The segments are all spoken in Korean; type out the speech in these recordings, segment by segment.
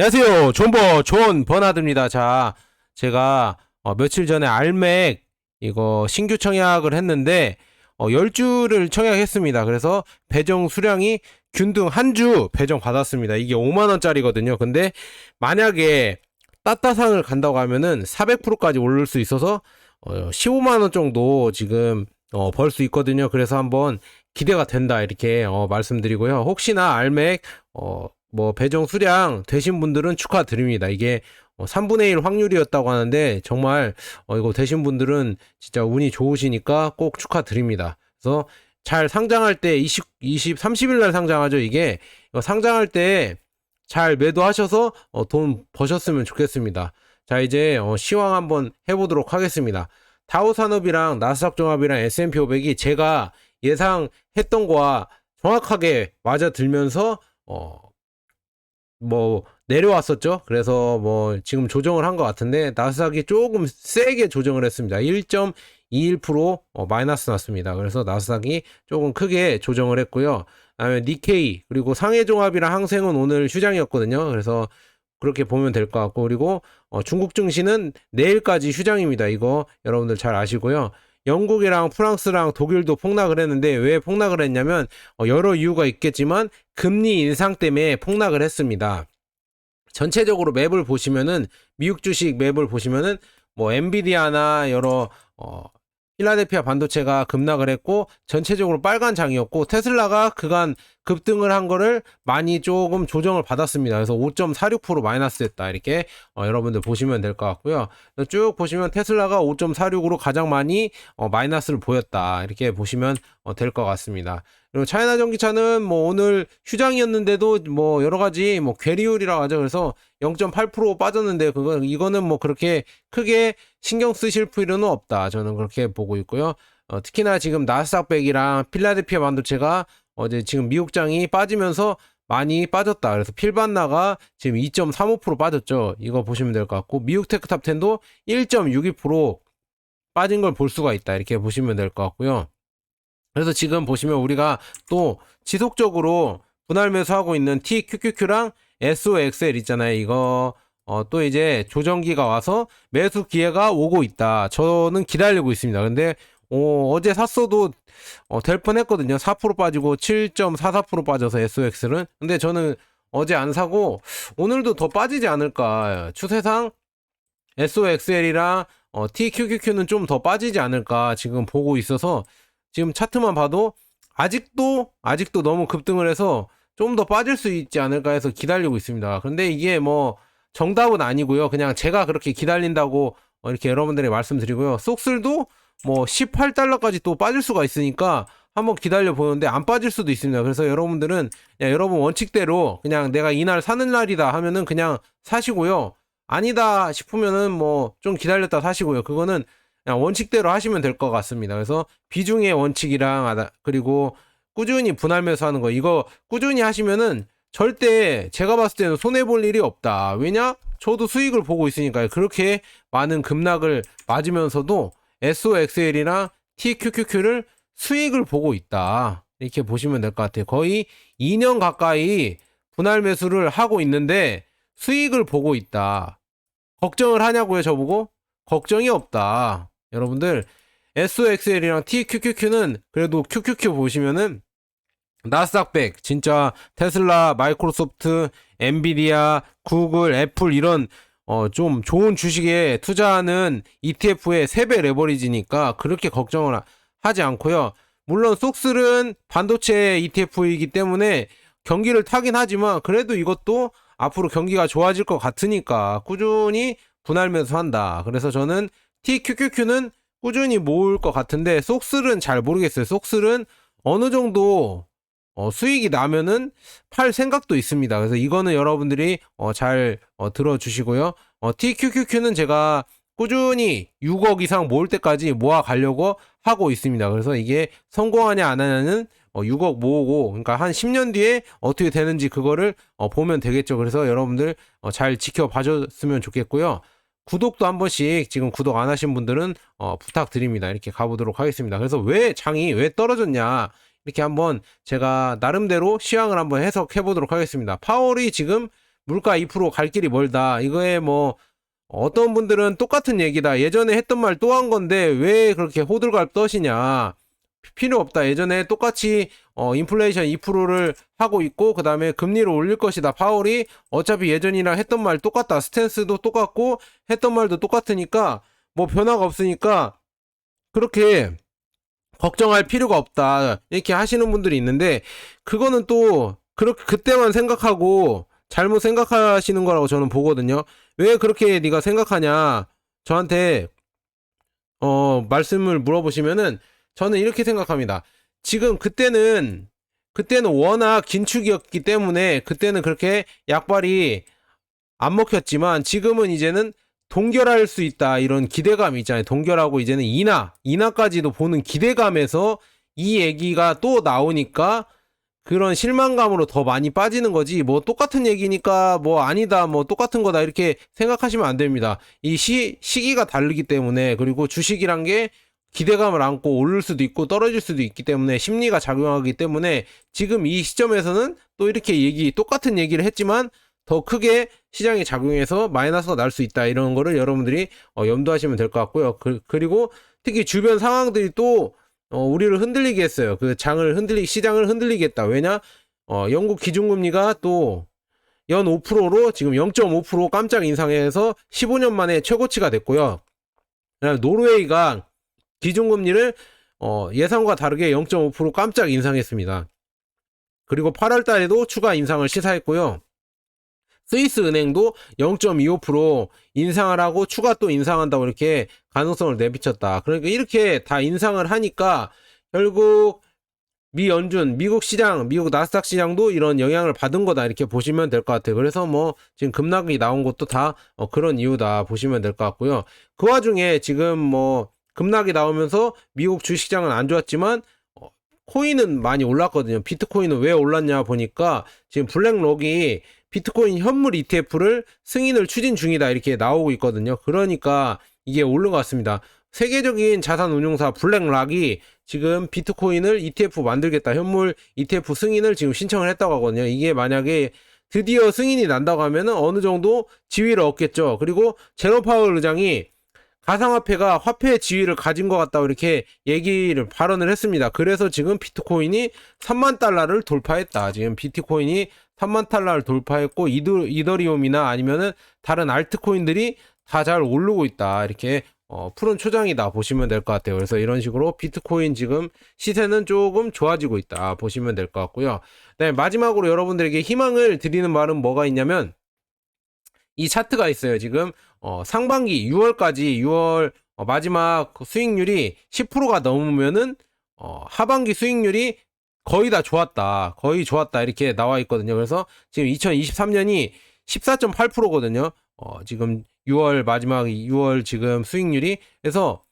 안녕하세요. 존버 존 버나드입니다. 자, 제가 어, 며칠 전에 알맥 이거 신규 청약을 했는데 어, 10주를 청약했습니다. 그래서 배정 수량이 균등 한 주 배정 받았습니다. 이게 5만 원짜리거든요. 근데 만약에 따따상을 간다고 하면은 400%까지 오를 수 있어서 어, 15만 원 정도 지금 어, 벌 수 있거든요. 그래서 한번 기대가 된다 이렇게 어, 말씀드리고요. 혹시나 알맥 어, 뭐 배정 수량 되신 분들은 축하드립니다. 이게 어, 3분의 1 확률이었다고 하는데 정말 어, 이거 되신 분들은 진짜 운이 좋으시니까 꼭 축하드립니다. 그래서 잘 상장할 때 20, 20, 30일 날 상장하죠. 이게 상장할 때 잘 매도하셔서 어, 돈 버셨으면 좋겠습니다. 자 이제 어, 시황 한번 해보도록 하겠습니다. 다우 산업이랑 나스닥 종합이랑 S&P 500이 제가 예상했던 거와 정확하게 맞아 들면서 어, 뭐 내려왔었죠. 그래서 뭐 지금 조정을 한 것 같은데 나스닥이 조금 세게 조정을 했습니다. 1.21% 어, 마이너스 났습니다. 그래서 나스닥이 조금 크게 조정을 했고요. 그다음에 니케이 그리고 상해종합이랑 항생은 오늘 휴장이었거든요. 그래서 그렇게 보면 될 것 같고 그리고 어, 중국 증시는 내일까지 휴장입니다. 이거 여러분들 잘 아시고요. 영국이랑 프랑스랑 독일도 폭락을 했는데 왜 폭락을 했냐면 어, 여러 이유가 있겠지만 금리 인상 때문에 폭락을 했습니다. 전체적으로 맵을 보시면은 미국 주식 맵을 보시면은 뭐 엔비디아나 여러 어 필라델피아 반도체가 급락을 했고 전체적으로 빨간 장이었고 테슬라가 그간 급등을 한 거를 많이 조금 조정을 받았습니다. 그래서 5.46% 마이너스 됐다. 이렇게 어, 여러분들 보시면 될 것 같고요. 쭉 보시면 테슬라가 5.46으로 가장 많이 어, 마이너스를 보였다. 이렇게 보시면 어, 될것 같습니다. 그리고 차이나 전기차는 뭐 오늘 휴장이었는데도 뭐 여러 가지 뭐 괴리율이라고 하죠. 그래서 0.8% 빠졌는데 그거 이거는 뭐 그렇게 크게 신경 쓰실 필요는 없다. 저는 그렇게 보고 있고요. 어, 특히나 지금 나스닥백이랑 필라델피아 반도체가 어제 지금 미국장이 빠지면서 많이 빠졌다. 그래서 필반나가 지금 2.35% 빠졌죠. 이거 보시면 될 것 같고 미국 테크탑 10도 1.62% 빠진 걸 볼 수가 있다. 이렇게 보시면 될 것 같고요. 그래서 지금 보시면 우리가 또 지속적으로 분할 매수하고 있는 TQQQ랑 SOXL 있잖아요. 이거 어, 또 이제 조정기가 와서 매수 기회가 오고 있다. 저는 기다리고 있습니다. 근데 어, 어제 샀어도 어, 될 뻔했거든요. 4% 빠지고 7.44% 빠져서 SOX는. 근데 저는 어제 안 사고 오늘도 더 빠지지 않을까. 추세상 SOXL이랑 어, TQQQ는 좀 더 빠지지 않을까 지금 보고 있어서 지금 차트만 봐도 아직도 아직도 너무 급등을 해서 좀 더 빠질 수 있지 않을까 해서 기다리고 있습니다. 그런데 이게 뭐 정답은 아니고요. 그냥 제가 그렇게 기다린다고 어, 이렇게 여러분들이 말씀드리고요. 쏙슬도 뭐 18달러까지 또 빠질 수가 있으니까 한번 기다려 보는데 안 빠질 수도 있습니다. 그래서 여러분들은 여러분 원칙대로 그냥 내가 이날 사는 날이다 하면은 그냥 사시고요. 아니다 싶으면은 뭐 좀 기다렸다 사시고요. 그거는 그냥 원칙대로 하시면 될 것 같습니다. 그래서 비중의 원칙이랑 그리고 꾸준히 분할 매수 하는 거 이거 꾸준히 하시면은 절대 제가 봤을 때는 손해 볼 일이 없다. 왜냐? 저도 수익을 보고 있으니까요. 그렇게 많은 급락을 맞으면서도 SOXL이랑 TQQQ를 수익을 보고 있다. 이렇게 보시면 될 것 같아요. 거의 2년 가까이 분할 매수를 하고 있는데 수익을 보고 있다. 걱정을 하냐고요, 저보고? 걱정이 없다. 여러분들, SOXL이랑 TQQQ는 그래도 QQQ 보시면은 나스닥백 진짜 테슬라, 마이크로소프트, 엔비디아, 구글, 애플 이런 어 좀 좋은 주식에 투자하는 ETF의 3배 레버리지니까 그렇게 걱정을 하- 하지 않고요. 물론 속슬은 반도체 ETF이기 때문에 경기를 타긴 하지만 그래도 이것도 앞으로 경기가 좋아질 것 같으니까 꾸준히 분할 매수한다. 그래서 저는 TQQQ는 꾸준히 모을 것 같은데 속슬은 잘 모르겠어요. 속슬은 어느 정도 어, 수익이 나면은 팔 생각도 있습니다. 그래서 이거는 여러분들이 어, 잘 어, 들어주시고요. 어, TQQQ는 제가 꾸준히 6억 이상 모을 때까지 모아 가려고 하고 있습니다. 그래서 이게 성공하냐 안 하냐는 어, 6억 모으고 그러니까 한 10년 뒤에 어떻게 되는지 그거를 어, 보면 되겠죠. 그래서 여러분들 어, 잘 지켜봐 줬으면 좋겠고요. 구독도 한 번씩 지금 구독 안 하신 분들은 어, 부탁드립니다. 이렇게 가보도록 하겠습니다. 그래서 왜 장이 왜 떨어졌냐 이렇게 한번 제가 나름대로 시황을 한번 해석해 보도록 하겠습니다. 파월이 지금 물가 2%갈 길이 멀다. 이거에 뭐 어떤 분들은 똑같은 얘기다. 예전에 했던 말 또 한 건데 왜 그렇게 호들갑 떠시냐. 필요 없다. 예전에 똑같이 어 인플레이션 2%를 하고 있고 그 다음에 금리를 올릴 것이다. 파월이 어차피 예전이랑 했던 말 똑같다. 스탠스도 똑같고 했던 말도 똑같으니까 뭐 변화가 없으니까 그렇게 걱정할 필요가 없다. 이렇게 하시는 분들이 있는데 그거는 또 그렇게 그때만 생각하고 잘못 생각하시는 거라고 저는 보거든요. 왜 그렇게 네가 생각하냐? 저한테 어 말씀을 물어보시면은 저는 이렇게 생각합니다. 지금 그때는 그때는 워낙 긴축이었기 때문에 그때는 그렇게 약발이 안 먹혔지만 지금은 이제는 동결할 수 있다 이런 기대감이 있잖아요. 동결하고 이제는 인하, 인하까지도 보는 기대감에서 이 얘기가 또 나오니까 그런 실망감으로 더 많이 빠지는 거지 뭐 똑같은 얘기니까 뭐 아니다 뭐 똑같은 거다 이렇게 생각하시면 안 됩니다. 이 시, 시기가 다르기 때문에 그리고 주식이란 게 기대감을 안고 오를 수도 있고 떨어질 수도 있기 때문에 심리가 작용하기 때문에 지금 이 시점에서는 또 이렇게 얘기 똑같은 얘기를 했지만 더 크게 시장에 작용해서 마이너스가 날 수 있다 이런 거를 여러분들이 어, 염두하시면 될 것 같고요. 그, 리고 특히 주변 상황들이 또 어, 우리를 흔들리게 했어요. 그 장을 흔들리 시장을 흔들리겠다. 왜냐? 어, 영국 기준금리가 또 연 5%로 지금 0.5% 깜짝 인상해서 15년 만에 최고치가 됐고요. 노르웨이가 기준금리를 어, 예상과 다르게 0.5% 깜짝 인상했습니다. 그리고 8월 달에도 추가 인상을 시사했고요. 스위스 은행도 0.25% 인상을 하고 추가 또 인상한다고 이렇게 가능성을 내비쳤다. 그러니까 이렇게 다 인상을 하니까 결국 미 연준, 미국 시장, 미국 나스닥 시장도 이런 영향을 받은 거다 이렇게 보시면 될 것 같아요. 그래서 뭐 지금 급락이 나온 것도 다 어, 그런 이유다 보시면 될 것 같고요. 그 와중에 지금 뭐 급락이 나오면서 미국 주식시장은 안 좋았지만 어, 코인은 많이 올랐거든요. 비트코인은 왜 올랐냐 보니까 지금 블랙록이 비트코인 현물 ETF를 승인을 추진 중이다 이렇게 나오고 있거든요. 그러니까 이게 오른 것 같습니다. 세계적인 자산 운용사 블랙락이 지금 비트코인을 ETF 만들겠다 현물 ETF 승인을 지금 신청을 했다고 하거든요. 이게 만약에 드디어 승인이 난다고 하면은 어느 정도 지위를 얻겠죠. 그리고 제로 파월 의장이 가상화폐가 화폐의 지위를 가진 것 같다고 이렇게 얘기를 발언을 했습니다. 그래서 지금 비트코인이 3만 달러를 돌파했다. 지금 비트코인이 3만 달러를 돌파했고 이더, 이더리움이나 아니면은 다른 알트코인들이 다 잘 오르고 있다. 이렇게 어, 푸른 초장이다 보시면 될 것 같아요. 그래서 이런 식으로 비트코인 지금 시세는 조금 좋아지고 있다 보시면 될 것 같고요. 네, 마지막으로 여러분들에게 희망을 드리는 말은 뭐가 있냐면 이 차트가 있어요. 지금 어, 상반기 6월까지 6월 어, 마지막 수익률이 10%가 넘으면은 어, 하반기 수익률이 거의 다 좋았다. 거의 좋았다. 이렇게 나와 있거든요. 그래서 지금 2023년이 14.8%거든요. 어, 지금 6월 마지막 6월 지금 수익률이 그래서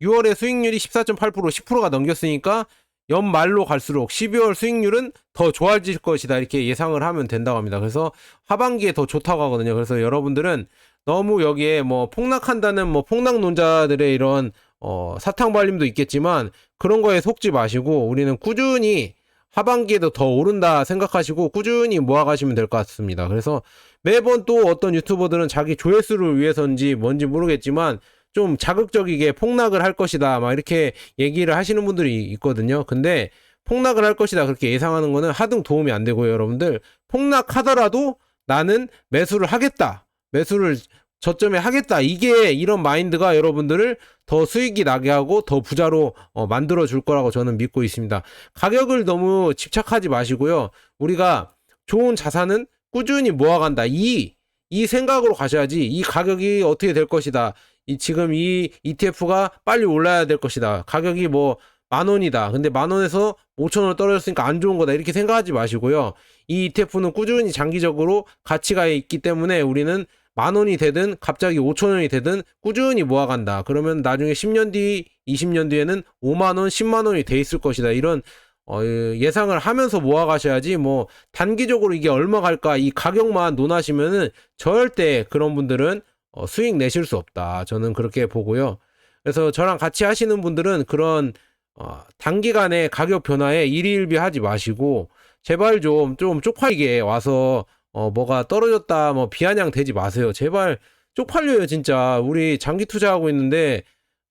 6월에 수익률이 14.8% 10%가 넘겼으니까 연말로 갈수록 12월 수익률은 더 좋아질 것이다 이렇게 예상을 하면 된다고 합니다. 그래서 하반기에 더 좋다고 하거든요. 그래서 여러분들은 너무 여기에 뭐 폭락한다는 뭐 폭락론자들의 이런 어 사탕 발림도 있겠지만 그런 거에 속지 마시고 우리는 꾸준히 하반기에도 더 오른다 생각하시고 꾸준히 모아가시면 될 것 같습니다. 그래서 매번 또 어떤 유튜버들은 자기 조회수를 위해서인지 뭔지 모르겠지만 좀 자극적이게 폭락을 할 것이다 막 이렇게 얘기를 하시는 분들이 있거든요. 근데 폭락을 할 것이다 그렇게 예상하는 거는 하등 도움이 안 되고요, 여러분들. 폭락하더라도 나는 매수를 하겠다. 매수를 저점에 하겠다. 이게 이런 마인드가 여러분들을 더 수익이 나게 하고 더 부자로 어, 만들어 줄 거라고 저는 믿고 있습니다. 가격을 너무 집착하지 마시고요. 우리가 좋은 자산은 꾸준히 모아간다. 이, 이 생각으로 가셔야지 이 가격이 어떻게 될 것이다. 이 지금 이 ETF가 빨리 올라야 될 것이다. 가격이 뭐 만 원이다. 근데 만 원에서 5천 원 떨어졌으니까 안 좋은 거다. 이렇게 생각하지 마시고요. 이 ETF는 꾸준히 장기적으로 가치가 있기 때문에 우리는 만 원이 되든 갑자기 5천 원이 되든 꾸준히 모아간다. 그러면 나중에 10년 뒤, 20년 뒤에는 5만 원, 10만 원이 돼 있을 것이다. 이런 어, 예상을 하면서 모아가셔야지 뭐 단기적으로 이게 얼마 갈까 이 가격만 논하시면은 절대 그런 분들은 어, 수익 내실 수 없다. 저는 그렇게 보고요. 그래서 저랑 같이 하시는 분들은 그런 어, 단기간에 가격 변화에 일희일비 하지 마시고 제발 좀 좀 쪽팔리게 와서 어 뭐가 떨어졌다 뭐 비아냥 되지 마세요. 제발 쪽팔려요 진짜. 우리 장기 투자하고 있는데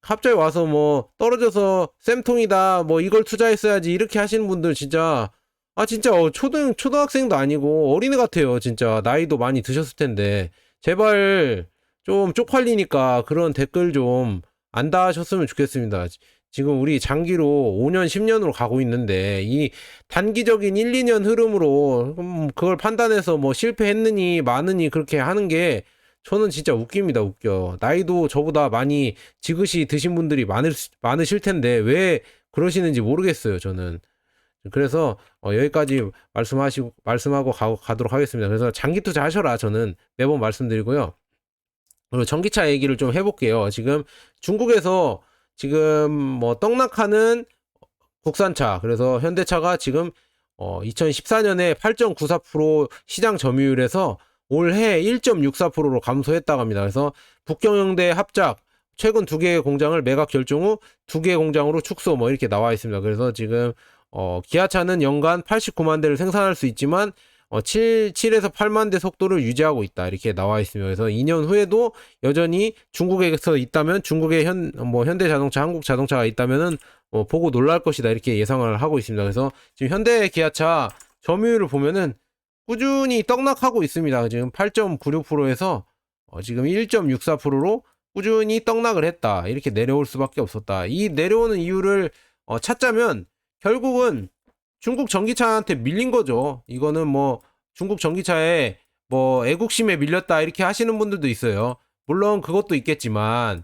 갑자기 와서 뭐 떨어져서 쌤통이다 뭐 이걸 투자했어야지 이렇게 하시는 분들 진짜 아 진짜 어, 초등 초등학생도 아니고 어린애 같아요 진짜 나이도 많이 드셨을 텐데 제발 좀 쪽팔리니까 그런 댓글 좀 안 다하셨으면 좋겠습니다. 지금 우리 장기로 5년 10년으로 가고 있는데 이 단기적인 1, 2년 흐름으로 음, 그걸 판단해서 뭐 실패했느니 마느니 그렇게 하는 게 저는 진짜 웃깁니다 웃겨. 나이도 저보다 많이 지긋이 드신 분들이 많을, 수- 많으실 텐데 왜 그러시는지 모르겠어요 저는. 그래서 어, 여기까지 말씀하시고 말씀하고 가, 가도록 하겠습니다. 그래서 장기 투자 하셔라 저는. 매번 말씀드리고요. 그리고 전기차 얘기를 좀 해볼게요. 지금 중국에서 지금 뭐 떡락하는 국산차 그래서 현대차가 지금 어 2014년에 8.94% 시장 점유율에서 올해 1.64%로 감소했다고 합니다. 그래서 북경영대 합작 최근 두 개의 공장을 매각 결정 후 두 개의 공장으로 축소 뭐 이렇게 나와 있습니다. 그래서 지금 어 기아차는 연간 89만 대를 생산할 수 있지만 어 7, 7에서 8만 대 속도를 유지하고 있다. 이렇게 나와 있습니다. 그래서 2년 후에도 여전히 중국에서 있다면 중국의 현 뭐 현대 자동차, 한국 자동차가 있다면은 어, 보고 놀랄 것이다. 이렇게 예상을 하고 있습니다. 그래서 지금 현대 기아차 점유율을 보면은 꾸준히 떡락하고 있습니다. 지금 8.96%에서 어, 지금 1.64%로 꾸준히 떡락을 했다. 이렇게 내려올 수밖에 없었다. 이 내려오는 이유를 어, 찾자면 결국은 중국 전기차한테 밀린 거죠. 이거는 뭐 중국 전기차에 뭐 애국심에 밀렸다 이렇게 하시는 분들도 있어요. 물론 그것도 있겠지만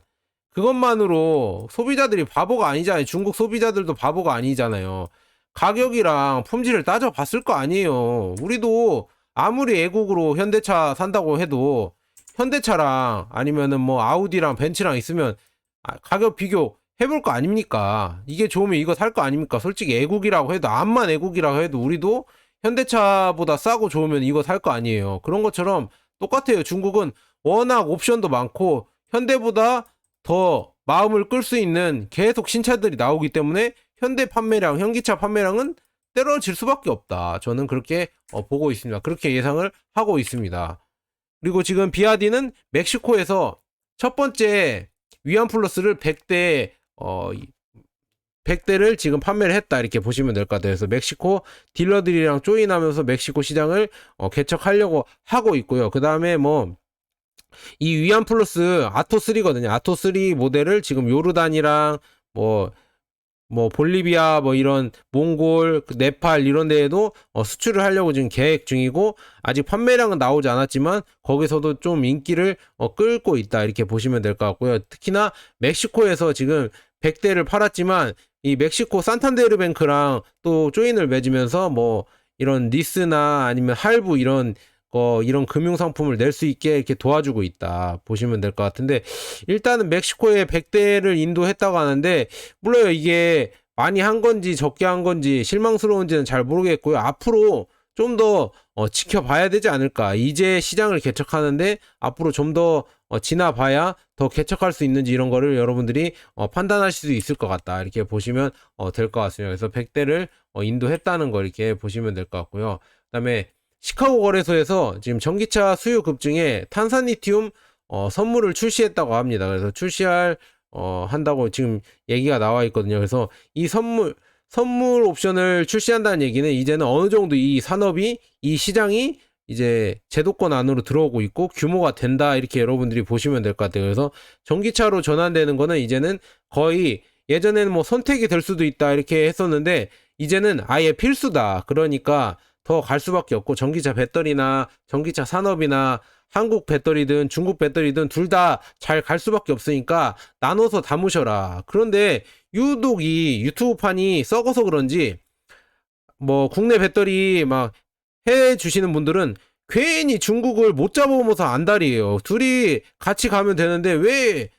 그것만으로 소비자들이 바보가 아니잖아요. 중국 소비자들도 바보가 아니잖아요. 가격이랑 품질을 따져봤을 거 아니에요. 우리도 아무리 애국으로 현대차 산다고 해도 현대차랑 아니면은 뭐 아우디랑 벤츠랑 있으면 아, 가격 비교 해볼 거 아닙니까? 이게 좋으면 이거 살 거 아닙니까? 솔직히 애국이라고 해도 암만 애국이라고 해도 우리도 현대차보다 싸고 좋으면 이거 살 거 아니에요. 그런 것처럼 똑같아요. 중국은 워낙 옵션도 많고 현대보다 더 마음을 끌 수 있는 계속 신차들이 나오기 때문에 현대 판매량, 현기차 판매량은 떨어질 수밖에 없다. 저는 그렇게 어, 보고 있습니다. 그렇게 예상을 하고 있습니다. 그리고 지금 비아디는 멕시코에서 첫 번째 위안 플러스를 100대 어 100대를 지금 판매를 했다 이렇게 보시면 될 것 같아요. 그래서 멕시코 딜러들이랑 조인하면서 멕시코 시장을 어, 개척하려고 하고 있고요. 그 다음에 뭐 이 위안 플러스 아토 3거든요. 아토 3 모델을 지금 요르단이랑 뭐, 뭐, 볼리비아, 뭐, 이런, 몽골, 그 네팔, 이런 데에도 어, 수출을 하려고 지금 계획 중이고, 아직 판매량은 나오지 않았지만, 거기서도 좀 인기를 어, 끌고 있다. 이렇게 보시면 될 것 같고요. 특히나 멕시코에서 지금 100대를 팔았지만, 이 멕시코 산탄데르 뱅크랑 또 조인을 맺으면서 뭐, 이런 니스나 아니면 할부 이런 거 이런 금융 상품을 낼 수 있게 이렇게 도와주고 있다. 보시면 될 것 같은데 일단은 멕시코에 100대를 인도했다고 하는데 물론 이게 많이 한 건지 적게 한 건지 실망스러운지는 잘 모르겠고요. 앞으로 좀더 어, 지켜봐야 되지 않을까. 이제 시장을 개척하는데 앞으로 좀 더 어, 지나봐야 더 개척할 수 있는지 이런 거를 여러분들이 어, 판단하실 수 있을 것 같다 이렇게 보시면 어, 될 것 같습니다 그래서 100대를 어, 인도했다는 거 이렇게 보시면 될 것 같고요 그다음에 시카고 거래소에서 지금 전기차 수요 급증에 탄산리튬 어, 선물을 출시했다고 합니다. 그래서 출시할 어, 한다고 지금 얘기가 나와 있거든요. 그래서 이 선물 선물 옵션을 출시한다는 얘기는 이제는 어느 정도 이 산업이 이 시장이 이제 제도권 안으로 들어오고 있고 규모가 된다 이렇게 여러분들이 보시면 될 것 같아요. 그래서 전기차로 전환되는 거는 이제는 거의 예전에는 뭐 선택이 될 수도 있다 이렇게 했었는데 이제는 아예 필수다. 그러니까 더 갈 수밖에 없고 전기차 배터리나 전기차 산업이나 한국 배터리든 중국 배터리든 둘 다 잘 갈 수밖에 없으니까 나눠서 담으셔라. 그런데 유독 이 유튜브판이 썩어서 그런지 뭐 국내 배터리 막 해 주시는 분들은 괜히 중국을 못 잡아보면서 안달이에요. 둘이 같이 가면 되는데 왜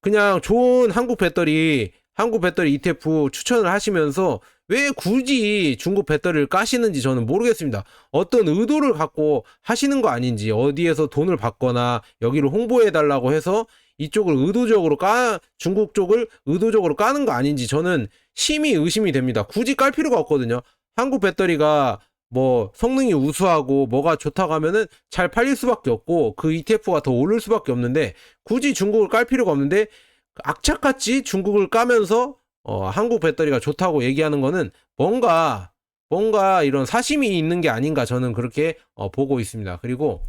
그냥 좋은 한국 배터리, 한국 배터리 ETF 추천을 하시면서 왜 굳이 중국 배터리를 까시는지 저는 모르겠습니다. 어떤 의도를 갖고 하시는 거 아닌지, 어디에서 돈을 받거나 여기를 홍보해 달라고 해서 이쪽을 의도적으로 까, 중국 쪽을 의도적으로 까는 거 아닌지 저는 심히 의심이 됩니다. 굳이 깔 필요가 없거든요. 한국 배터리가 뭐 성능이 우수하고 뭐가 좋다고 하면은 잘 팔릴 수밖에 없고 그 ETF가 더 오를 수밖에 없는데 굳이 중국을 깔 필요가 없는데 악착같이 중국을 까면서 어, 한국 배터리가 좋다고 얘기하는 거는 뭔가 뭔가 이런 사심이 있는 게 아닌가 저는 그렇게 어, 보고 있습니다. 그리고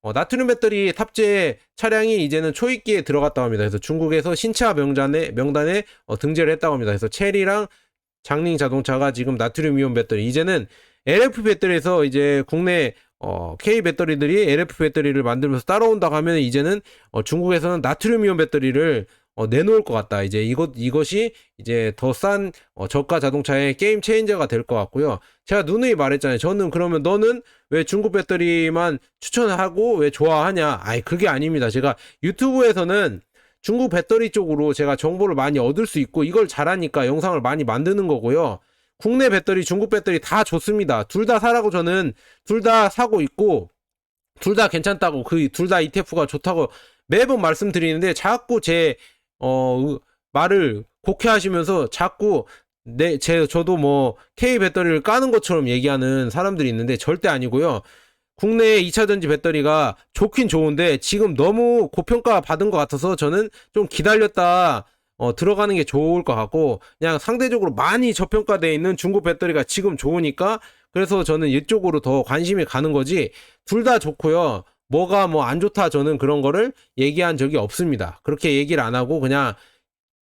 어, 나트륨 배터리 탑재 차량이 이제는 초입기에 들어갔다고 합니다. 그래서 중국에서 신차 명단에 명단에 어, 등재를 했다고 합니다. 그래서 체리랑 장링 자동차가 지금 나트륨 이온 배터리 이제는 LF 배터리에서 이제 국내 어, K 배터리들이 LF 배터리를 만들면서 따라온다고 하면 이제는 어, 중국에서는 나트륨 이온 배터리를 어, 내놓을 것 같다. 이제 이것 이것이 이제 더싼 어, 저가 자동차의 게임 체인저가 될 것 같고요. 제가 누누이 말했잖아요. 저는 그러면 너는 왜 중국 배터리만 추천하고 왜 좋아하냐? 아이 그게 아닙니다. 제가 유튜브에서는 중국 배터리 쪽으로 제가 정보를 많이 얻을 수 있고 이걸 잘하니까 영상을 많이 만드는 거고요. 국내 배터리, 중국 배터리 다 좋습니다. 둘 다 사라고 저는 둘 다 사고 있고 둘 다 괜찮다고 그 둘 다 ETF가 좋다고 매번 말씀드리는데 자꾸 제 어, 으- 말을 곡해하시면서 자꾸 내, 제, 저도 뭐, K 배터리를 까는 것처럼 얘기하는 사람들이 있는데 절대 아니고요. 국내 2차 전지 배터리가 좋긴 좋은데 지금 너무 고평가 받은 것 같아서 저는 좀 기다렸다 어, 들어가는 게 좋을 것 같고 그냥 상대적으로 많이 저평가되어 있는 중국 배터리가 지금 좋으니까 그래서 저는 이쪽으로 더 관심이 가는 거지 둘 다 좋고요. 뭐가 뭐 안 좋다 저는 그런 거를 얘기한 적이 없습니다. 그렇게 얘기를 안 하고 그냥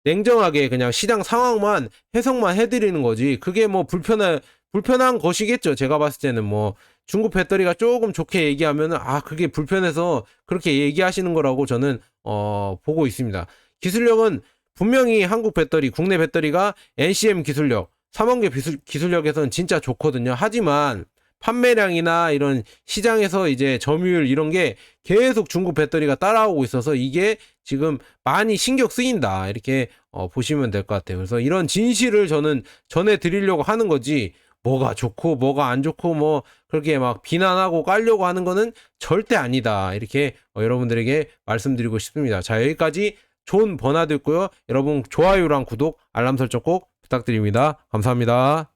냉정하게 그냥 시장 상황만 해석만 해드리는 거지. 그게 뭐 불편한 불편한 것이겠죠. 제가 봤을 때는 뭐 중국 배터리가 조금 좋게 얘기하면은 아 그게 불편해서 그렇게 얘기하시는 거라고 저는 어 보고 있습니다. 기술력은 분명히 한국 배터리, 국내 배터리가 NCM 기술력, 삼원계 기술, 기술력에서는 진짜 좋거든요. 하지만 판매량이나 이런 시장에서 이제 점유율 이런 게 계속 중국 배터리가 따라오고 있어서 이게 지금 많이 신경 쓰인다. 이렇게 어, 보시면 될 것 같아요. 그래서 이런 진실을 저는 전해 드리려고 하는 거지. 뭐가 좋고 뭐가 안 좋고 뭐 그렇게 막 비난하고 깔려고 하는 거는 절대 아니다. 이렇게 어, 여러분들에게 말씀드리고 싶습니다. 자, 여기까지 존 버나드였고요. 여러분 좋아요랑 구독, 알람 설정 꼭 부탁드립니다. 감사합니다.